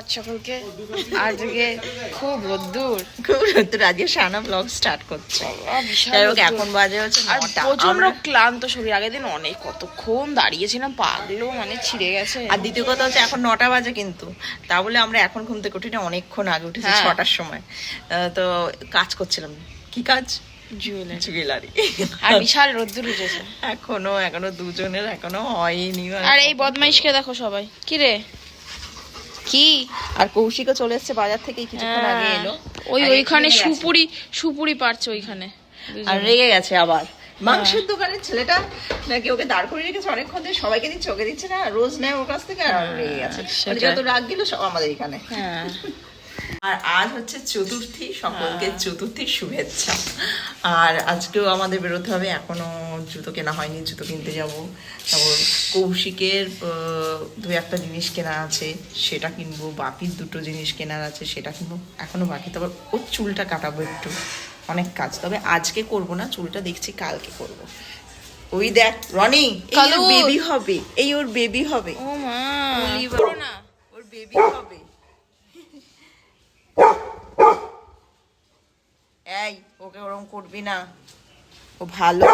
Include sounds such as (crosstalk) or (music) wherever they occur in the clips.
সুপ্রভাত সকলকে আজকে খুব রোদ্দুর। খুব রোদ্দুর। আজকে সানা ব্লগ স্টার্ট করছে। এখন বাজে হচ্ছে আর প্রচণ্ড আমরা- ক্লান্ত শরীর। আগের দিন অনেক কতক্ষণ দাঁড়িয়েছিলাম পাগলো মানে ছিঁড়ে গেছে। আর দ্বিতীয় কথা হচ্ছে এখন নটা বাজে কিন্তু। তা বলে আমরা এখন ঘুম থেকে উঠি না অনেকক্ষণ আগে উঠেছি হ্যাঁ। ছটার সময়। তো কাজ করছিলাম। কি কাজ? জুয়েলারি। জুয়েলারি। আর বিশাল রোদ্দুর উঠেছে। এখনও এখনও দুজনের এখনও হয়নি। আর এই বদমাইশকে দেখো সবাই। কি রে? কি? আর কৌশিকও চলে এসেছে বাজার থেকে কিছুক্ষণ আগে এলো। হ্যাঁ। ওই ওইখানে। সুপুরি সুপুরি পারছে ওইখানে। আর রেগে গেছে আবার। মাংসের হ্যাঁ। দোকানের ছেলেটা নাকি ওকে দাঁড় করিয়ে রেখেছে অনেকক্ষণ ধরে সবাইকে দিচ্ছে ওকে দিচ্ছে না রোজ নেয় ওর কাছ থেকে আর রেগে গেছে। মানে যত রাগ গেল সব আমাদের এখানে। হ্যাঁ। আর আজ হচ্ছে চতুর্থী সকলকে চতুর্থীর শুভেচ্ছা। আর আজকেও আমাদের বেরোতে হবে এখনও জুতো কেনা হয়নি জুতো কিনতে যাব। তারপর কৌশিকের দু একটা জিনিস কেনা আছে সেটা কিনবো বাপির দুটো জিনিস কেনার আছে সেটা কিনবো। এখনও বাকি তারপর ওর চুলটা কাটাবো একটু অনেক কাজ। তবে আজকে করব না চুলটা দেখছি কালকে করব। ওই দেখ রনি এই কালু। বেবি হবে এই ওর বেবি হবে। ও মা। ওর বেবি হবে। এই ওকে ওরম করবি না। ও ভালো।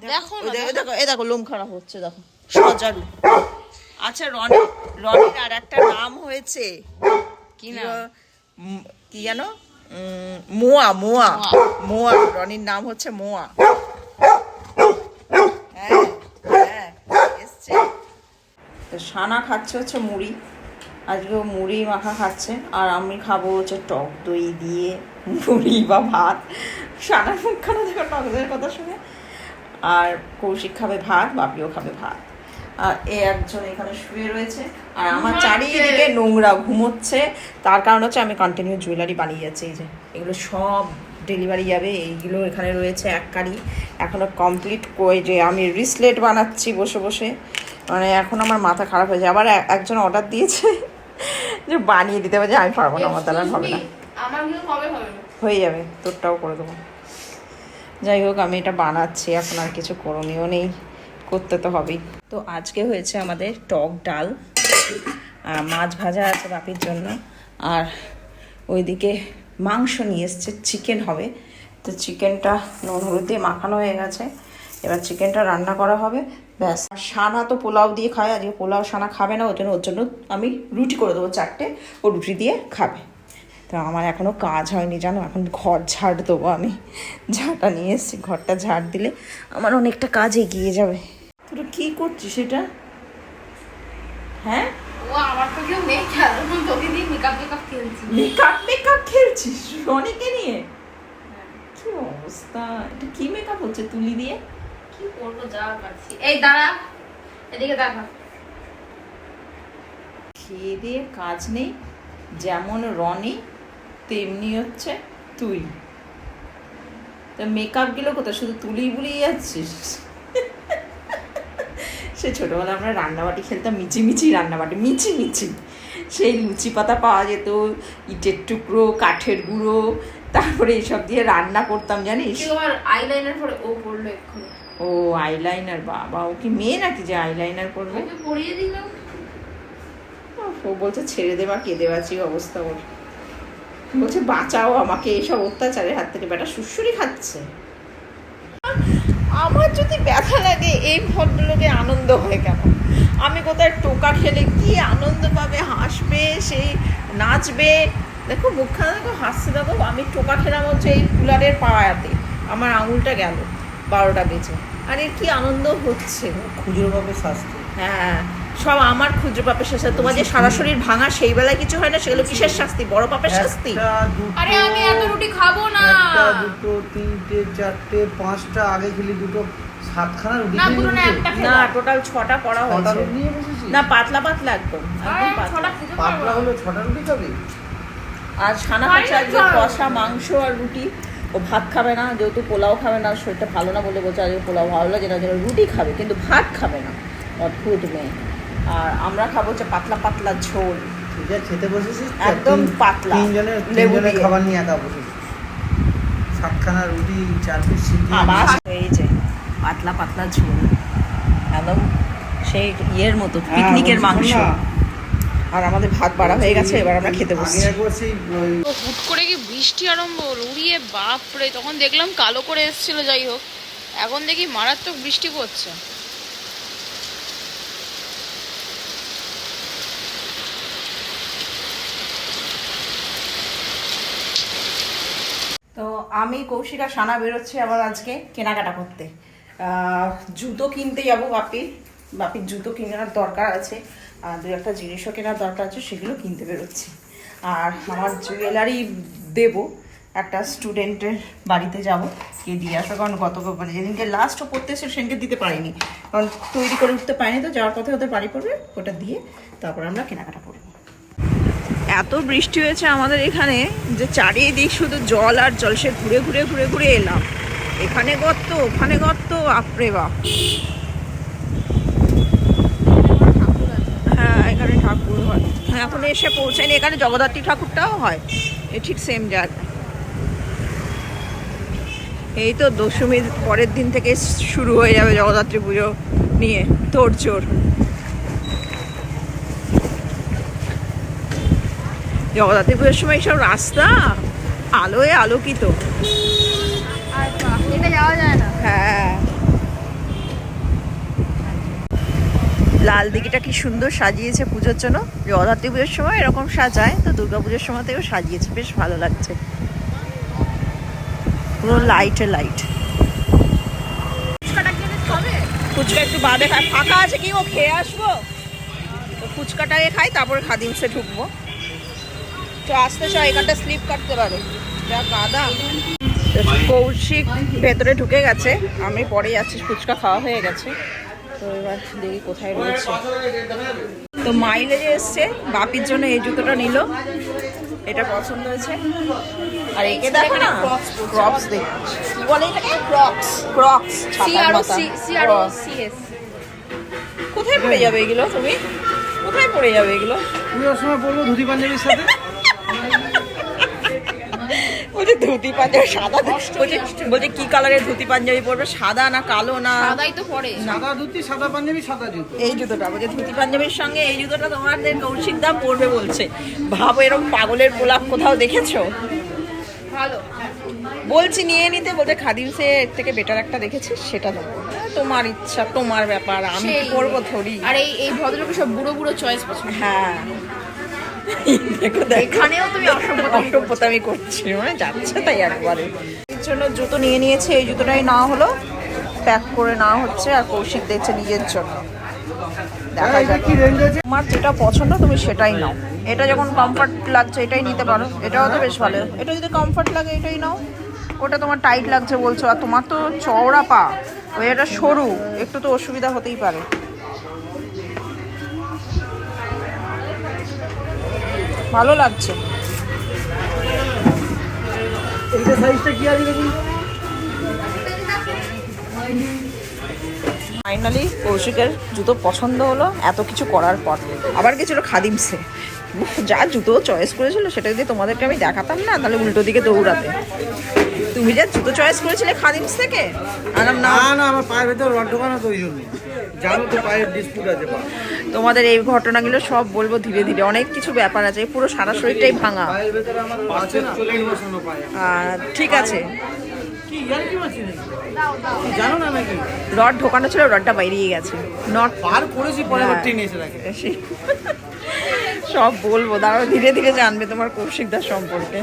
দেখো দেখো। দেখো দেখো লোম খারাপ হচ্ছে দেখো। সজারু। আচ্ছা রনি রনির আর একটা নাম হয়েছে। কি না কি- উম, জানো মোয়া। মোয়া। মোয়া। রনির নাম হচ্ছে মোয়া। হ্যাঁ হ্যাঁ সানা খাচ্ছে হচ্ছে মুড়ি। আজকে ও মুড়ি মাখা খাচ্ছে আর আমি খাব হচ্ছে টক দই দিয়ে মুড়ি বা ভাত। সানার মুখখানা দেখো টক দইয়ের কথা শুনে। আর কৌশিক খাবে ভাত বাপিও খাবে ভাত। আর এ একজন এখানে শুয়ে রয়েছে আর আমার চারিদিকে নোংরা ঘুমোচ্ছে। তার কারণ হচ্ছে আমি কন্টিনিউ জুয়েলারি বানিয়ে যাচ্ছি এই যে এগুলো সব ডেলিভারি যাবে এইগুলো এখানে রয়েছে এক কারি। এখনও কমপ্লিট কই যে আমি রিসলেট বানাচ্ছি বসে বসে। মানে এখন আমার মাথা খারাপ হয়েছে আবার একজন অর্ডার দিয়েছে। যে বানিয়ে দিতে যে আমি পারব না আমার দ্বারা হবে না। হয়ে যাবে তোরটাও করে দেবো। যাই হোক আমি এটা বানাচ্ছি এখন আর কিছু করণীয় নেই করতে তো হবেই। তো আজকে হয়েছে আমাদের টক ডাল আর মাছ ভাজা আছে বাপির জন্য আর ওইদিকে মাংস নিয়ে এসছে চিকেন হবে। তো চিকেনটা নুন হলুদ দিয়ে মাখানো হয়ে গেছে। এবার চিকেনটা রান্না করা হবে। ব্যাস। আর সানা তো পোলাও দিয়ে খায় আজকে পোলাও সানা খাবে না ওই জন্য ওর জন্য আমি রুটি করে দেবো চারটে ও রুটি দিয়ে খাবে। তো আমার এখনও কাজ হয়নি জানো? এখন ঘর ঝাড় দেবো আমি। ঝাঁটা নিয়ে এসেছি ঘরটা ঝাড় দিলে আমার অনেকটা কাজ এগিয়ে যাবে। তোরা কি করছিস সেটা? হ্যাঁ? মেকআপ মেকআপ খেলছি। মেকআপ মেকআপ খেলছিস? রনিকে নিয়ে? কি অবস্থা? এটা কি মেকআপ হচ্ছে তুলি দিয়ে? কি করব যা পারছি। এই দাঁড়া। এদিকে দেখা খেয়ে দিয়ে কাজ নেই যেমন রনি তেমনি হচ্ছে তুই। তা মেকআপগুলো কোথায়? শুধু তুলিই বুলিয়ে যাচ্ছিস? সে ছোটবেলা আমরা রান্নাবাটি খেলতাম মিচি মিচি রান্নাবাটি মিচি মিচি সেই লুচি পাতা পাওয়া যেত ইটের টুকরো কাঠের গুঁড়ো তারপরে এইসব দিয়ে রান্না করতাম জানিস? আইলাইনার পরে ও পড়ল এক্ষুনি। ও আইলাইনার বাবা ও কি মেয়ে নাকি যে আইলাইনার করবে পরিয়ে দিলাম ও বলছে ছেড়ে দেবা কেঁদে বাঁচি অবস্থা ওর। বলছে বাঁচাও আমাকে এইসব অত্যাচারের হাত থেকে। বেটা সুসুরি খাচ্ছে। আমার যদি ব্যথা লাগে এই ভদ্রলোকে আনন্দ হয় কেন? আমি কোথায় টোকা খেলে কি আনন্দ পাবে হাসবে সেই নাচবে? দেখো মুখখানা দেখো হাসছে দেখো আমি টোকা খেলাম হচ্ছে এই কুলারের পাড়াতে। আমার আঙুলটা গেল। বারোটা বেজে। আর এর কি আনন্দ হচ্ছে? খুচরো পাবে শাস্তি। হ্যাঁ সব আমার ক্ষুদ্র পাপের শাস্তি। তোমার যে সারা শরীর ভাঙা সেই বেলায় কিছু হয় না? সেগুলো কিসের শাস্তি? বড় পাপের শাস্তি? আরে আমি এত রুটি খাব না। একটা দুটো তিনটে চারটে পাঁচটা আগে খেলি দুটো সাতখানা রুটি না পুরো না একটা না টোটাল ছটা পড়া ছটা হয়েছে রুটি নিয়ে বসেছি। না পাতলা পাতলা একদম পাতলা। হলো ছটা রুটি খাবি? আর সানা পারি খাচ্ছে আজকে কষা মাংস আর রুটি। ও ভাত খাবে না যেহেতু পোলাও খাবে না শরীরটা ভালো না বলে বলছে আজকে পোলাও ভালো লাগে না যেন রুটি খাবে কিন্তু ভাত খাবে না। অদ্ভুত মেয়ে। আর আমরা খাব হচ্ছে পাতলা পাতলা ঝোল। খেতে বসেছিস একদম পাতলা, তিনজনের তিনজনের খাবার নিয়ে একা বসেছিস সাতখানা রুটি চার পিস আবার এই যে পাতলা পাতলা ঝোল। একদম সেই ইয়ের মতো হ্যাঁ, পিকনিকের মাংস শোন না, আর আমাদের ভাত বাড়া হয়ে গেছে এবার আমরা খেতে বসছি। হুট করে কি বৃষ্টি আরম্ভ হলো? উড়িয়ে বাপরে তখন দেখলাম কালো করে এসেছিল যাই হোক। এখন দেখি মারাত্মক বৃষ্টি পড়ছে। তো আমি কৌশিকা সানা বেরোচ্ছি আবার আজকে কেনাকাটা করতে। আহ, জুতো কিনতে যাব বাপির বাপির জুতো কেনার দরকার আছে, আর দু একটা জিনিসও কেনার দরকার আছে, সেগুলো কিনতে বেরোচ্ছি। আর আমার জুয়েলারি দেব, একটা স্টুডেন্টের বাড়িতে যাব গিয়ে দিয়ে আসব, কারণ গত মানে যেদিনকে লাস্ট পড়তে এসে সেদিনকে দিতে পারিনি। কারণ তৈরি করে উঠতে পারিনি তো, যাওয়ার পথে ওদের বাড়ি পড়বে, ওটা দিয়ে তারপর আমরা কেনাকাটা করব। এত বৃষ্টি হয়েছে আমাদের এখানে, যে চারিদিক শুধু জল আর জল, সে ঘুরে ঘুরে ঘুরে ঘুরে এলাম। এখানে গর্ত, ওখানে গর্ত আপরে বাপ হ্যাঁ এখানে ঠাকুর হয় হ্যাঁ, এখন এসে পৌঁছায়নি। এখানে জগদ্ধাত্রী ঠাকুরটাও হয়। এ ঠিক সেম জায়গায় এই তো দশমীর পরের দিন থেকে শুরু হয়ে যাবে জগদ্ধাত্রী পুজো নিয়ে তোড়জোড় জগদ্ধাত্রী পুজোর সময় সব রাস্তা আলোয় আলোকিত। এটা যাওয়া যায় না। হ্যাঁ। লাল দিঘিটা কি সুন্দর সাজিয়েছে পুজোর জন্য? জগদ্ধাত্রী পুজোর সময় এরকম সাজায় তো দুর্গা পুজোর সময়তেও সাজিয়েছে বেশ ভালো লাগছে। পুরো লাইটে লাইট ফুচকা একটু বাদে খাই। ফাঁকা আছে কি? ও খেয়ে আসব? তো ফুচকাটাকে খাই তারপরে খাদিমসে ঢুকবো। তো আসতে চাই এখানটা স্লিপ কাটতে পারে। যা কাদা কৌশিক ভেতরে ঢুকে গেছে। আমি পরে যাচ্ছি ফুচকা খাওয়া হয়ে গেছে। তো এবার দেখি কোথায় রয়েছে। তো মাইলেজে এসছে বাপির জন্য এই জুতোটা নিল। এটা পছন্দ হয়েছে। আর একে দেখো না। ক্রপস দেখ কি বলে এটাকে? ক্রপস ক্রপস কোথায় পড়ে যাবে এগুলো তুমি? কোথায় পড়ে যাবে এগুলো? পুজোর সময় পড়ব ধুতি পাঞ্জাবির সাথে। ধুতি পাঞ্জাবি সাদা বলছে বলছে কি কালারের ধুতি পাঞ্জাবি পরবে? সাদা না কালো না? সাদাই তো পড়ে সাদা ধুতি সাদা পাঞ্জাবি সাদা জুতো। এই জুতোটা বলছে ধুতি পাঞ্জাবির সঙ্গে এই জুতোটা তোমাদের কৌশিক দাম পরবে বলছে। ভাবো এরকম পাগলের পোলাপ কোথাও দেখেছ? ভালো। বলছি নিয়ে নিতে বলতে খাদিমসে এর থেকে বেটার একটা দেখেছি সেটা দেবো তোমার ইচ্ছা তোমার ব্যাপার আমি কি করব থরি আর এই এই ভদ্রলোকের সব বুড়ো বুড়ো চয়েস পছন্দ। হ্যাঁ। দেখো এখানেও তুমি অসভ্যতামি করছি মানে যাচ্ছে তাই একবারে এর জন্য জুতো নিয়ে নিয়েছে, এই জুতোটাই না হলো, প্যাক করে না হচ্ছে, আর কৌশিক দেখছে নিজের জন্য। দেখা তোমার যেটা পছন্দ তুমি সেটাই নাও। এটা যখন কমফর্ট লাগছে এটাই নিতে পারো, এটাও তো বেশ ভালো। এটা যদি কমফর্ট লাগে এটাই নাও। ওটা তোমার টাইট লাগছে বলছো, আর তোমার তো চওড়া পা, ওই এটা সরু, একটু তো অসুবিধা হতেই পারে। ভালো লাগছে। এইটা সাইজটা কি আছে দেখুন ফাইনালি কৌশিকের জুতো পছন্দ হলো এত কিছু করার পর। আবার গেছিল খাদিমসে যা জুতো চয়েস করেছিল সেটা যদি তোমাদেরকে আমি দেখাতাম না তাহলে উল্টো দিকে দৌড়াতে। তুমি যা জুতো চয়েস করেছিলে খাদিমস থেকে আর না না না আমার পায়ের ভেতর রড ঢোকানো তো ওই জন্য জানো তো পায়ের ডিসপুট আছে তোমাদের এই ঘটনাগুলো সব বলব ধীরে ধীরে। অনেক কিছু ব্যাপার আছে পুরো সারা শরীরটাই ভাঙা। ঠিক আছে। রড ঢোকানো ছিল রডটা বাইরিয়ে গেছে। নট পার করেছি পরে আবার হ্যাঁ। টেনে এসে রাখে সব বলব দাঁড়াও ধীরে ধীরে জানবে তোমার কৌশিকদার সম্পর্কে।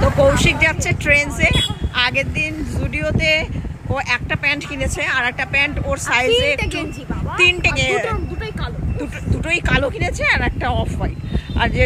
তো কৌশিক যাচ্ছে ট্রেন্সে। আগের দিন জুডিওতে ও একটা প্যান্ট কিনেছে আর একটা প্যান্ট ওর সাইজে তিনটে দুটোই কালো। দুটোই কালো কিনেছে আর একটা অফ হোয়াইট আর যে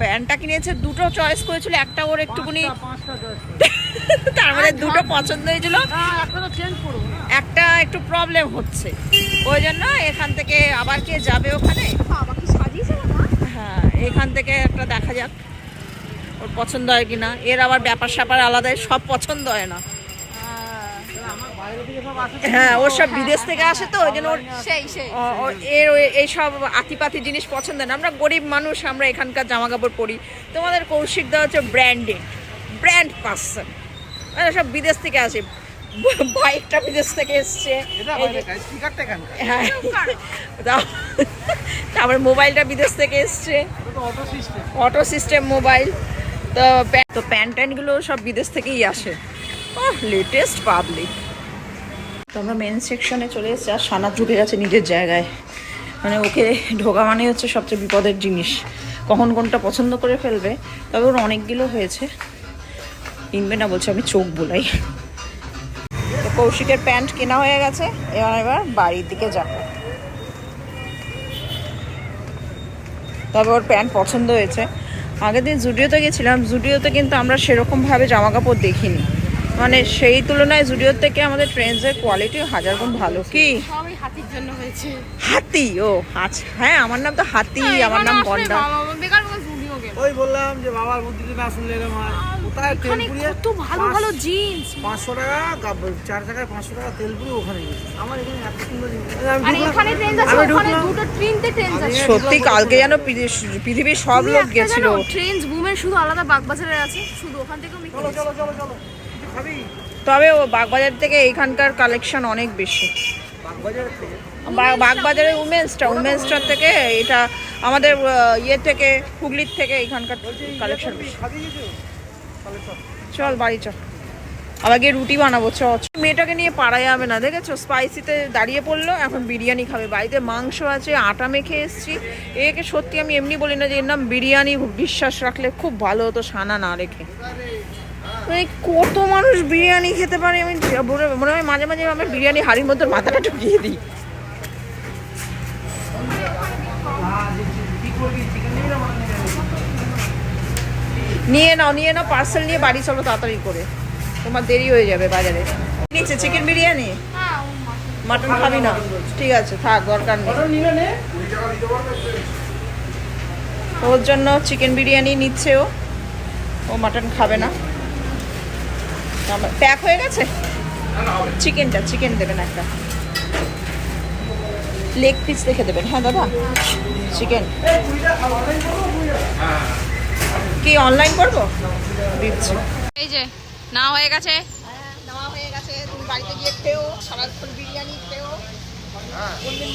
প্যান্টটা কিনেছে দুটো চয়েস করেছিল একটা ওর একটুকুনি পাঁচটা (laughs) তার মধ্যে দুটো পছন্দ হয়েছিল। একটা তো চেঞ্জ করব না। একটা একটু প্রবলেম হচ্ছে। ওই জন্য এখান থেকে আবার কে যাবে ওখানে? হ্যাঁ এখান থেকে একটা দেখা যাক। ওর পছন্দ হয় কি না এর আবার ব্যাপার স্যাপার আলাদা সব পছন্দ হয় না। হ্যাঁ ওর সব বিদেশ থেকে আসে তো ওই জন্য ওর সেই এর ওই- এইসব আতিপাতি জিনিস পছন্দ না। আমরা গরিব মানুষ আমরা এখানকার জামা কাপড় পরি। তোমাদের কৌশিক দেওয়া হচ্ছে ব্র্যান্ডেড ব্র্যান্ড পার্সন মানে সব বিদেশ থেকে আসে। বাইকটা বিদেশ থেকে এসছে। এই হ্যাঁ। তাও- মোবাইলটা বিদেশ থেকে এসছে। অটো সিস্টেম মোবাইল তো প্যান্ট তো প্যান্ট ট্যান্টগুলো সব বিদেশ থেকেই আসে। লেটেস্ট পাবলিক তো আমরা মেন সেকশনে চলে এসেছি আর সানা ঢুকে গেছে নিজের জায়গায়। মানে ওকে ঢোকা মানে হচ্ছে সবচেয়ে বিপদের জিনিস। কখন কোনটা পছন্দ করে ফেলবে, তবে ওর অনেকগুলো হয়েছে। কিনবে না বলছে, আমি চোখ বোলাই। তো কৌশিকের প্যান্ট কেনা হয়ে গেছে, এবার এবার বাড়ির দিকে যাব। তবে ওর প্যান্ট পছন্দ হয়েছে। আগের দিন জুডিওতে গেছিলাম, জুডিওতে কিন্তু আমরা সেরকমভাবে জামা কাপড় দেখিনি। মানে সেই তুলনায় জুডিওর থেকে আমাদের ট্রেন্ডসের কোয়ালিটি হাজার গুণ ভালো। কি? সবই হাতির জন্য হয়েছে। হাতি? ও আচ্ছা হ্যাঁ আমার নাম তো হাতি আমার নাম গন্ডা বেকার বেকার জুডিও গেল ওই বললাম যে বাবার বুদ্ধিতে না শুনলে এরকম হয় কোথায় তেল এখানে কত ভালো ভালো জিন্স পাঁচশো টাকা চার টাকায় পাঁচশো টাকা তেল পুড়িয়ে ওখানে আমার এখানে এত সুন্দর জিনিস। আর এখানে ট্রেন আছে ওখানে দুটো তিনটে ট্রেন আছে। সত্যি কালকে যেন পৃথিবীর সব লোক গেছিল। ট্রেন বুমের শুধু আলাদা বাগবাজারে আছে শুধু ওখান থেকেও চলো চলো চলো চলো। কিছু খাবি তবে ও বাগবাজার থেকে এইখানকার কালেকশন অনেক বেশি। বাগবাজারের উমেন্সটা উমেন্সটার থেকে এটা আমাদের ইয়ে থেকে, হুগলির থেকে এখানকার কালেকশন চল, বাড়ি চল। আবার গিয়ে রুটি বানাবো, চ। মেয়েটাকে নিয়ে পারা যাবে না, দেখেছ? স্পাইসিতে দাঁড়িয়ে পড়ল, এখন বিরিয়ানি খাবে। বাড়িতে মাংস আছে, আটা মেখে এসছি। একে সত্যি আমি এমনি বলি না যে এর নাম বিরিয়ানি, বিশ্বাস রাখলে খুব ভালো হতো সানা না রেখে মানে কত মানুষ বিরিয়ানি খেতে পারে? আমি মনে হয় মাঝে মাঝে আমার বিরিয়ানি হাড়ির মধ্যে মাথাটা ঢুকিয়ে দিই। নিয়ে নাও নিয়ে নাও পার্সেল নিয়ে বাড়ি চলো তাড়াতাড়ি করে। তোমার দেরি হয়ে যাবে বাজারে। নিচ্ছে চিকেন বিরিয়ানি? মাটন খাবি না। ঠিক আছে, থাক, দরকার নেই। ওর জন্য চিকেন বিরিয়ানি নিচ্ছে ও। ও মাটন খাবে না। প্যাক হয়ে গেছে? চিকেনটা চিকেন দেবেন একটা। লেগ পিস রেখে দেবেন। হ্যাঁ দাদা? চিকেন কি অনলাইন করব? দিচ্ছি। এই যে না হয়ে গেছে। নেওয়া হয়ে গেছে। তুমি বাড়িতে গিয়ে খেও সারাক্ষণ বিরিয়ানি খেও।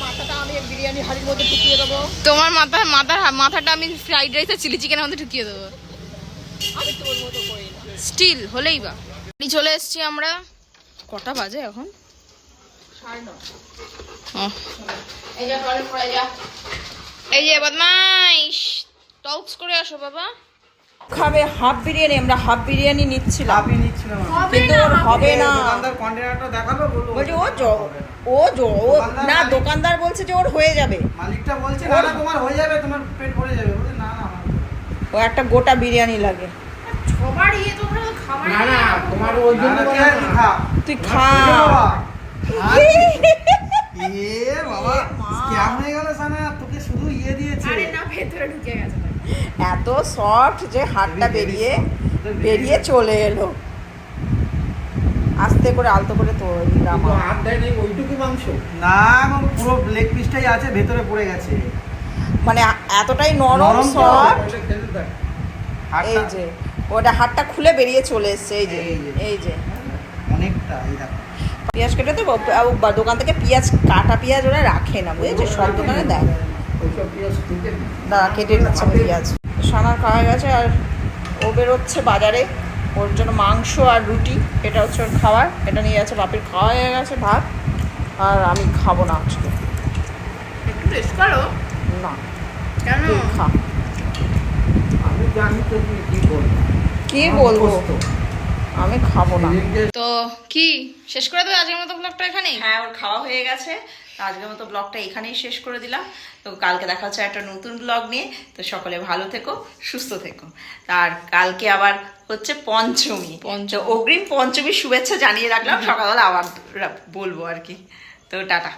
মাথাটা আমি বিরিয়ানি হাড়ির মধ্যে ঢুকিয়ে দেবো। তোমার মাথা মাথার মাথাটা আমি ফ্রাইড রাইস আর চিলি চিকেনের মধ্যে ঢুকিয়ে দেবো। স্টিল হলেই বা। বাড়ি চলে এসেছি আমরা। কটা বাজে এখন। এই যে টয়লেট করে যা। এই যে বদমাইশ। টক্স করে আসো বাবা। খাবে হাফ বিরিয়ানি আমরা হাফ বিরিয়ানি নিচ্ছিলাম। আপনি নিচ্ছিলাম কিন্তু ওর হবে না। দোকানদার কন্টেনারটা বলছে ও জ- ও জ- ও না দোকানদার বলছে যে ওর হয়ে যাবে। মালিকটা বলছে না না তোমার হয়ে যাবে তোমার পেট ভরে যাবে। বলছে না না ও একটা গোটা বিরিয়ানি লাগে। সবার ইয়ে তোমরা না না তোমার ওই জন্য তুই খা। তুই খা। (laughs) এ বাবা স্ক্যাম হয়ে গেল সানা তোকে শুধু ইয়ে দিয়েছে। আরে না ভেতরে ঢুকে গেছে। এত সফট যে হাড়টা বেরিয়ে বেরিয়ে চলে এলো। আস্তে করে আলতো করে হাত দেয়নি ওইটুকু মাংস। না গো, পুরো লেগ পিসটাই আছে ভেতরে পড়ে গেছে। মানে এতটাই নরম তো। সফট এই যে ওটা হাতটা খুলে বেরিয়ে চলে এসছে এই যে এই যে। এই যে। অনেকটা এই দেখো। পেঁয়াজ কেটে তো আর বা- দোকান থেকে পেঁয়াজ কাটা পেঁয়াজ ওরা রাখে না বুঝেছ? সব দোকানে দেয়। ওইসব পেঁয়াজ কিনতে নেই। কেটে নিচ্ছে পেঁয়াজ। সানার খাওয়া গেছে আর ও বেরোচ্ছে বাজারে। ওর জন্য মাংস আর রুটি এটা হচ্ছে ওর খাবার। এটা নিয়ে যাচ্ছে বাপের খাওয়া হয়ে গেছে ভাত। আর আমি খাব না আজকে। একটু টেস্ট করো। না। কেন? তুই খা আমি তো কি বলব? আমি খাব না। তো কি শেষ করে দেবে আজকের মতো ব্লগটা এখানেই? হ্যাঁ ওর খাওয়া হয়ে গেছে। তো আজকের মতো ব্লগটা এখানেই শেষ করে দিলাম। তো কালকে দেখা হচ্ছে একটা নতুন ব্লগ নিয়ে। তো সকলে ভালো থেকো সুস্থ থেকো। আর কালকে আবার হচ্ছে পঞ্চমী। পঞ্চমী। তো অগ্রিম পঞ্চমীর শুভেচ্ছা জানিয়ে রাখলাম। সকালবেলা আবার বলব আর কি। তো টাটা।